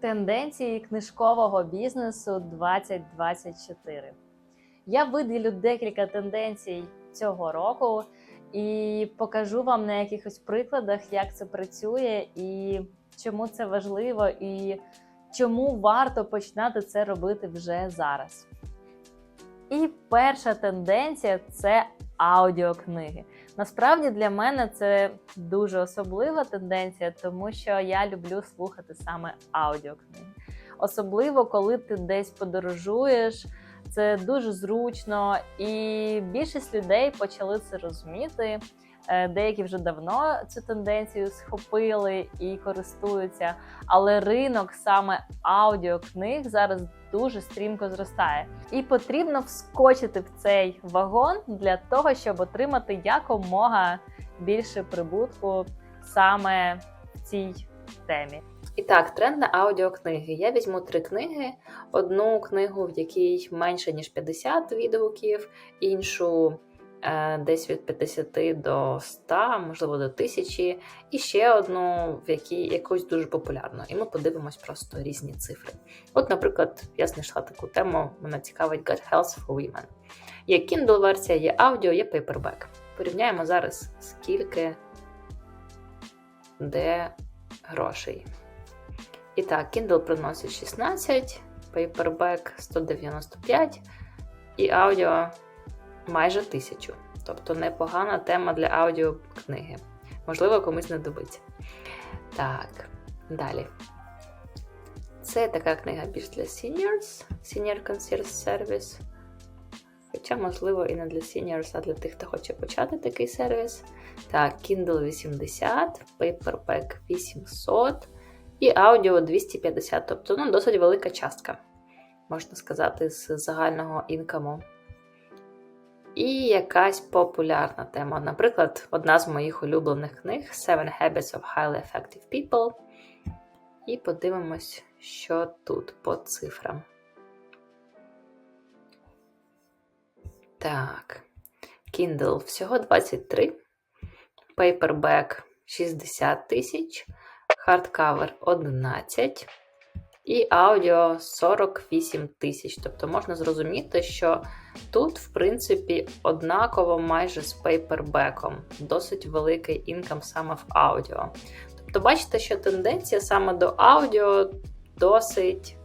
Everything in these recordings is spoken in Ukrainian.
Тенденції книжкового бізнесу 2024. Я виділю декілька тенденцій цього року і покажу вам на якихось прикладах, як це працює і чому це важливо, і чому варто починати це робити вже зараз. І перша тенденція це аудіокниги. Насправді для мене це дуже особлива тенденція, тому що я люблю слухати саме аудіокниги. Особливо, коли ти десь подорожуєш, це дуже зручно, і більшість людей почали це розуміти. Е, Деякі вже давно цю тенденцію схопили і користуються, але ринок саме аудіокниг зараз дуже стрімко зростає. І потрібно вскочити в цей вагон для того, щоб отримати якомога більше прибутку саме в цій темі. І так, тренд на аудіокниги. Я візьму три книги: одну книгу, в якій менше ніж 50 відгуків, іншу десь від 50 до 100, можливо, до 1000, і ще одну, в якій якусь дуже популярну. І ми подивимось просто різні цифри. От, наприклад, я знайшла таку тему, мене цікавить Gut Health for Women. Є Kindle-версія, є аудіо, є paperback. Порівняємо зараз, скільки де грошей. І так, Kindle приносить 16, Paperback 195 і аудіо майже 1000. Тобто непогана тема для аудіокниги. Можливо, комусь не добиться. Так, далі. Це така книга більш для seniors, Senior Concierge Service. Хоча, можливо, і не для seniors, а для тих, хто хоче почати такий сервіс. Так, Kindle 80, Paperback 800 і аудіо 250, тобто ну, досить велика частка, можна сказати, з загального інкаму. І якась популярна тема. Наприклад, одна з моїх улюблених книг Seven Habits of Highly Effective People. І подивимось, що тут по цифрам. Так, Kindle всього 23, Paperback 60 тисяч, хардкавер 11 і аудіо 48 тисяч. Тобто можна зрозуміти, що тут, в принципі, однаково майже з пейпербеком. Досить великий інкам саме в аудіо. Тобто, бачите, що тенденція саме до аудіо досить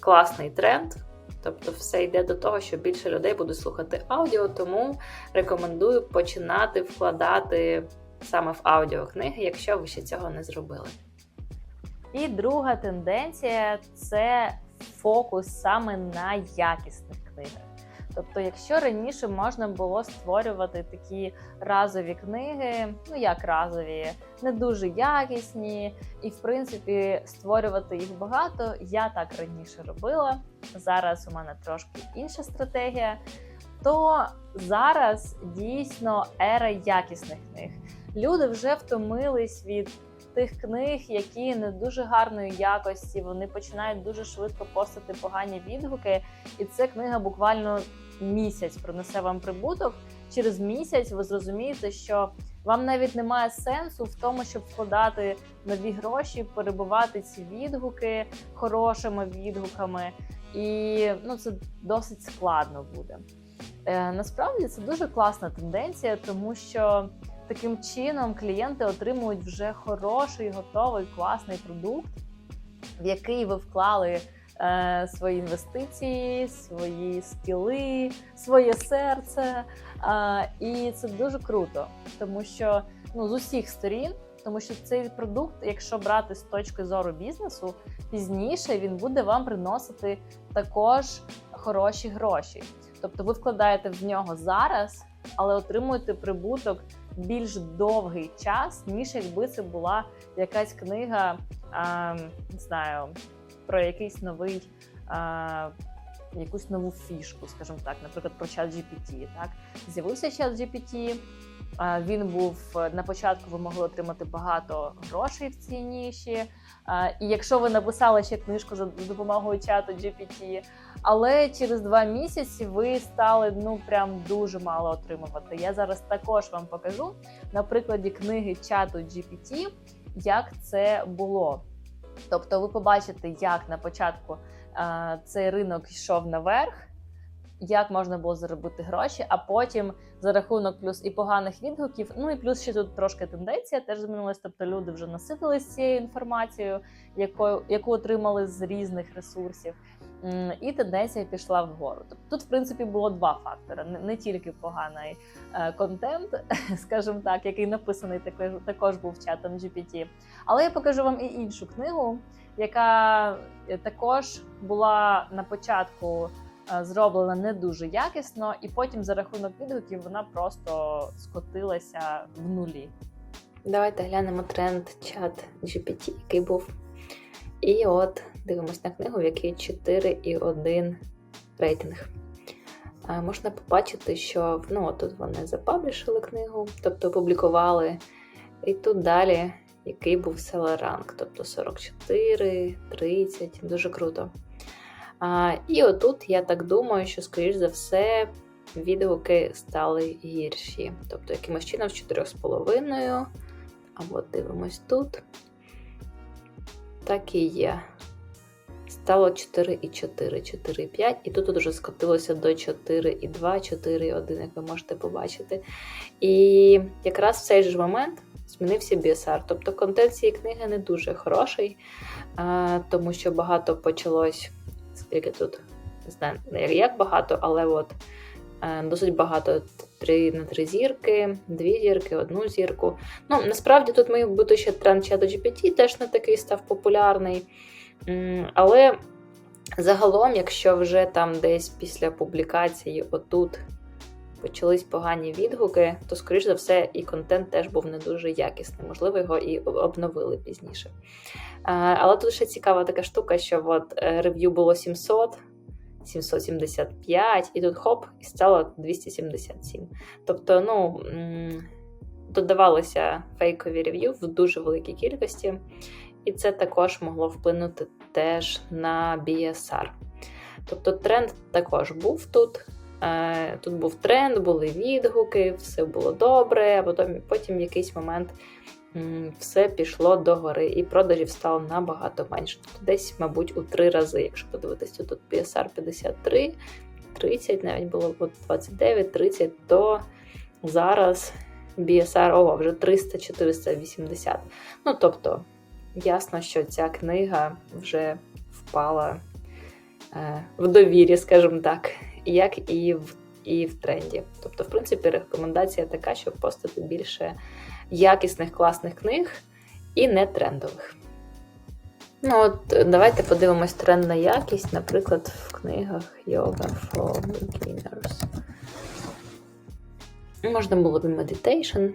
класний тренд. Тобто, все йде до того, що більше людей будуть слухати аудіо, тому рекомендую починати вкладати саме в аудіокниги, якщо ви ще цього не зробили. І друга тенденція це фокус саме на якісних книгах. Тобто, якщо раніше можна було створювати такі разові книги, ну як разові, не дуже якісні, і в принципі створювати їх багато, я так раніше робила. Зараз у мене трошки інша стратегія. То зараз дійсно ера якісних книг. Люди вже втомились від тих книг, які не дуже гарної якості. Вони починають дуже швидко постати погані відгуки, і це книга буквально місяць принесе вам прибуток. Через місяць ви зрозумієте, що вам навіть немає сенсу в тому, щоб вкладати нові гроші, перебувати ці відгуки хорошими відгуками, і ну це досить складно буде. Е, насправді це дуже класна тенденція, тому що таким чином клієнти отримують вже хороший, готовий, класний продукт, в який ви вклали е, свої інвестиції, свої скіли, своє серце. Е, і це дуже круто, тому що ну, з усіх сторін. Тому що цей продукт, якщо брати з точки зору бізнесу, пізніше він буде вам приносити також хороші гроші. Тобто ви вкладаєте в нього зараз, але отримуєте прибуток більш довгий час, ніж якби це була якась книга, а, не знаю, про якийсь новий. А, Якусь нову фішку, скажімо так, наприклад, про чат GPT. Так з'явився чат GPT, він був на початку. Ви могли отримати багато грошей в цій ніші. І якщо ви написали ще книжку за допомогою чату GPT, але через два місяці ви стали ну прям дуже мало отримувати. Я зараз також вам покажу на прикладі книги чату GPT, як це було. Тобто ви побачите, як на початку е, цей ринок йшов наверх, як можна було заробити гроші, а потім за рахунок плюс і поганих відгуків, ну і плюс ще тут трошки тенденція теж змінилась. Тобто люди вже наситились цією інформацією, яку, яку отримали з різних ресурсів. І тенденція пішла вгору. Тобто тут, в принципі, було два фактори: не, тільки поганий е, контент, скажімо так, який написаний також, також був чатом GPT, але я покажу вам і іншу книгу, яка е, також була на початку е, зроблена не дуже якісно, і потім за рахунок відгуків вона просто скотилася в нулі. Давайте глянемо тренд чат GPT, який був. І от дивимось на книгу, в якій 4,1 рейтинг. Можна побачити, що ну, тут вони запаблішили книгу, тобто опублікували. І тут далі, який був селер ранг, тобто 44, 30, дуже круто. А, і отут я так думаю, що, скоріш за все, відгуки стали гірші. Тобто, якимось чином з 4,5. А от дивимось тут. Так і є. Стало 4,4, 4,5, і тут вже скотилося до 4,2, 4,1, як ви можете побачити. І якраз в цей же момент змінився BSR. Тобто контент цієї книги не дуже хороший, тому що багато почалось, скільки тут, не знаю, як багато, але от е, досить багато. Три на три зірки, дві зірки, одну зірку. Ну, насправді тут має бути ще тренд чату GPT, теж не такий став популярний. Але загалом, якщо вже там десь після публікації отут почались погані відгуки, то, скоріш за все, і контент теж був не дуже якісний. Можливо, його і обновили пізніше. Але тут ще цікава така штука, що от е, рев'ю було 700. 775, і тут хоп, і стало 277. Тобто, ну, додавалися фейкові рев'ю в дуже великій кількості, і це також могло вплинути теж на BSR. Тобто тренд також був тут. Е, Тут був тренд, були відгуки, все було добре, а потім, потім в якийсь момент все пішло догори, і продажів стало набагато менше. Тобто десь, мабуть, у три рази, якщо подивитися, тут PSR 53, 30, навіть було 29, 30, то зараз BSR о, вже 300-480. Ну, тобто, ясно, що ця книга вже впала е, в довірі, скажімо так, як і в, і в тренді. Тобто, в принципі, рекомендація така, щоб постати більше якісних класних книг і не трендових. Ну, от давайте подивимось тренд на якість, наприклад, в книгах Yoga for Beginners. Можна було б Meditation.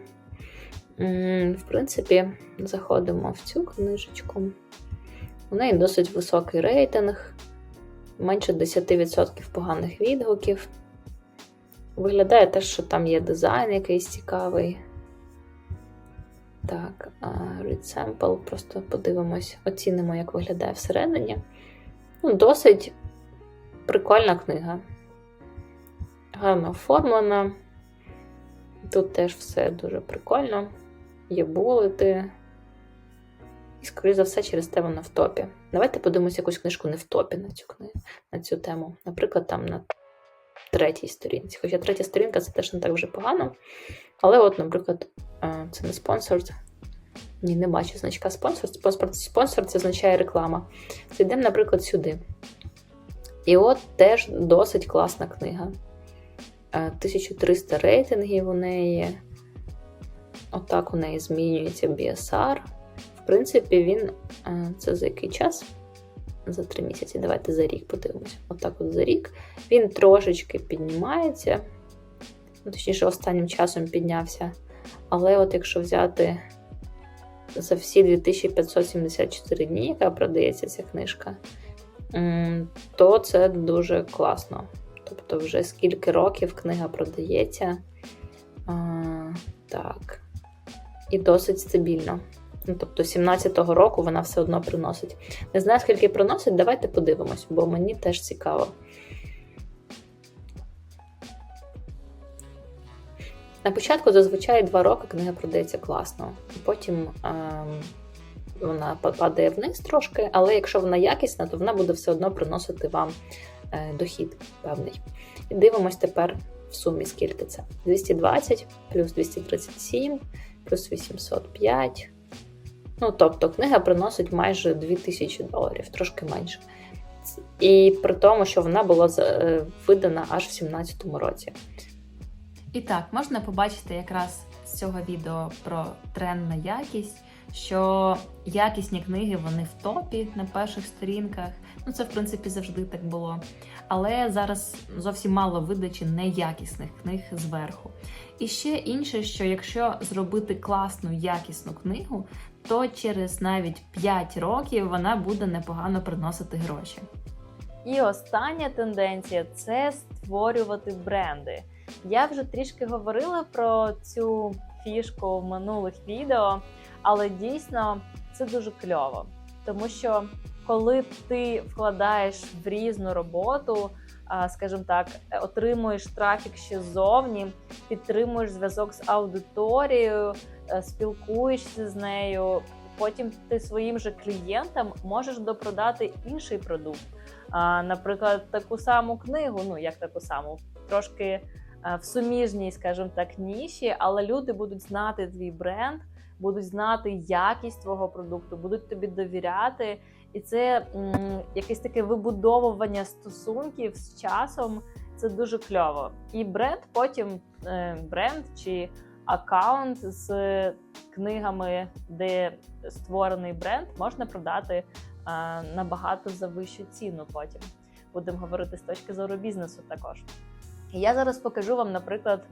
В принципі, заходимо в цю книжечку. У неї досить високий рейтинг, менше 10% поганих відгуків. Виглядає те, що там є дизайн якийсь цікавий. Так, read sample, просто подивимось, оцінимо, як виглядає всередині. Ну, Досить прикольна книга. Гарно оформлена. Тут теж все дуже прикольно. Є булети. І, скоріше за все, через те вона в топі. Давайте подивимося якусь книжку не в топі на цю книгу, на цю тему. Наприклад, там на третій сторінці. Хоча третя сторінка це теж не так вже погано. Але, от, наприклад, е, це не спонсор. Ні, не бачу значка спонсор. Спонсор, спонсор це означає реклама. Зайдемо, наприклад, сюди. І от теж досить класна книга. Е, 1300 рейтингів у неї. Отак у неї змінюється BSR. В принципі, він е, це за який час? За три місяці. Давайте за рік подивимося. Отак от за рік. Він трошечки піднімається. Ну, точніше, останнім часом піднявся. Але от якщо взяти за всі 2574 дні, яка продається ця книжка, то це дуже класно. Тобто, вже скільки років книга продається. А, так. І досить стабільно. Ну, тобто, 17-го року вона все одно приносить. Не знаю, скільки приносить, давайте подивимось, бо мені теж цікаво. На початку зазвичай два роки книга продається класно. Потім ем, вона падає вниз трошки, але якщо вона якісна, то вона буде все одно приносити вам е, дохід певний. І дивимось тепер в сумі, скільки це: 220 плюс 237, плюс 805. Ну, тобто, книга приносить майже 2000 доларів, трошки менше. І при тому, що вона була е, видана аж в 2017 році. І так, можна побачити якраз з цього відео про тренд на якість, що якісні книги вони в топі на перших сторінках. Ну це в принципі завжди так було. Але зараз зовсім мало видачі неякісних книг зверху. І ще інше, що якщо зробити класну якісну книгу, то через навіть 5 років вона буде непогано приносити гроші. І остання тенденція це створювати бренди. Я вже трішки говорила про цю фішку в минулих відео, але дійсно це дуже кльово, тому що коли ти вкладаєш в різну роботу, скажімо так, отримуєш трафік ще ззовні, підтримуєш зв'язок з аудиторією, е, спілкуєшся з нею. Потім ти своїм же клієнтам можеш допродати інший продукт. Наприклад, таку саму книгу, ну як таку саму, трошки е, в суміжній, скажімо так, ніші, але люди будуть знати твій бренд, будуть знати якість твого продукту, будуть тобі довіряти. І це м, якесь таке вибудовування стосунків з часом. Це дуже кльово. І бренд потім е, бренд чи аккаунт з книгами, де створений бренд, можна продати е, набагато за вищу ціну. Потім будемо говорити з точки зору бізнесу також. Я зараз покажу вам, наприклад,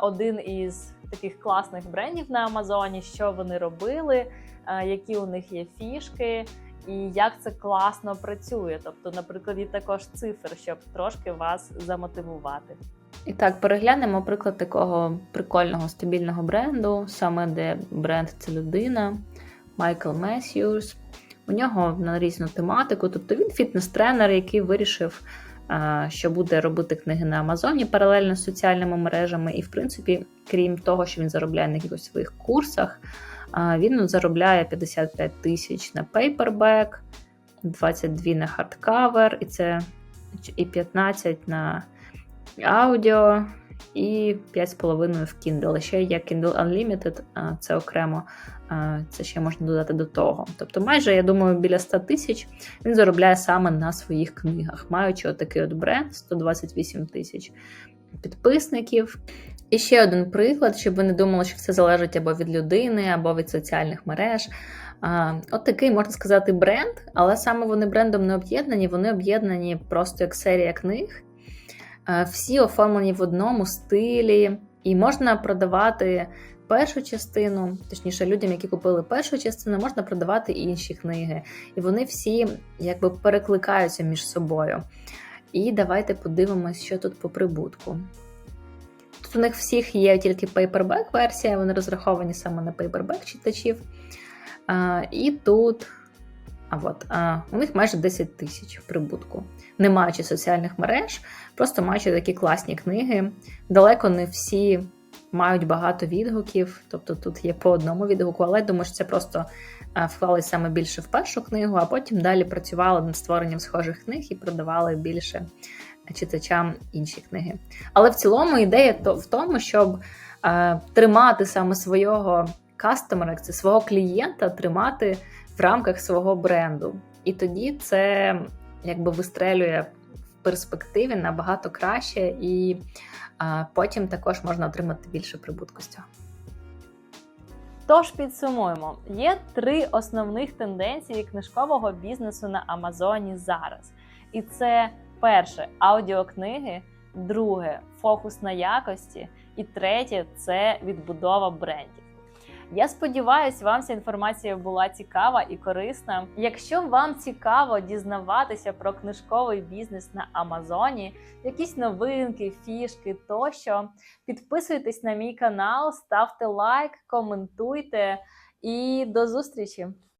один із таких класних брендів на Амазоні, що вони робили, а, які у них є фішки, і як це класно працює. Тобто, наприклад, і також цифр, щоб трошки вас замотивувати. І так, переглянемо приклад такого прикольного стабільного бренду, саме де бренд це людина, Майкл Месьюс. У нього на різну тематику. Тобто він фітнес-тренер, який вирішив, що буде робити книги на Амазоні паралельно з соціальними мережами. І, в принципі, крім того, що він заробляє на якихось своїх курсах, він заробляє 55 тисяч на пейпербек, 22 на хардкавер, і це і 15 на аудіо і 5,5 в Kindle. Ще є Kindle Unlimited, це окремо, це ще можна додати до того. Тобто, майже, я думаю, біля 100 тисяч він заробляє саме на своїх книгах, маючи отакий от бренд 128 тисяч підписників. І ще один приклад, щоб ви не думали, що все залежить або від людини, або від соціальних мереж. От такий, можна сказати, бренд, але саме вони брендом не об'єднані, вони об'єднані просто як серія книг. Е, Всі оформлені в одному стилі, і можна продавати першу частину, точніше, людям, які купили першу частину, можна продавати інші книги. І вони всі якби перекликаються між собою. І давайте подивимось, що тут по прибутку. Тут у них всіх є тільки paperback версія, вони розраховані саме на paperback читачів. А, і тут а от, а, у них майже 10 тисяч прибутку, не маючи соціальних мереж, просто маючи такі класні книги. Далеко не всі мають багато відгуків, тобто тут є по одному відгуку, але думаю, що це просто а, вклались саме більше в першу книгу, а потім далі працювали над створенням схожих книг і продавали більше читачам інші книги. Але в цілому ідея то в тому, щоб е, тримати саме свого кастомера, це свого клієнта, тримати в рамках свого бренду. І тоді це якби вистрелює в перспективі набагато краще, і е, потім також можна отримати більше прибутку з цього. Тож підсумуємо: є три основних тенденції книжкового бізнесу на Амазоні зараз. І це перше аудіокниги, друге фокус на якості, і третє це відбудова брендів. Я сподіваюся, вам ця інформація була цікава і корисна. Якщо вам цікаво дізнаватися про книжковий бізнес на Амазоні, якісь новинки, фішки тощо, підписуйтесь на мій канал, ставте лайк, коментуйте і до зустрічі!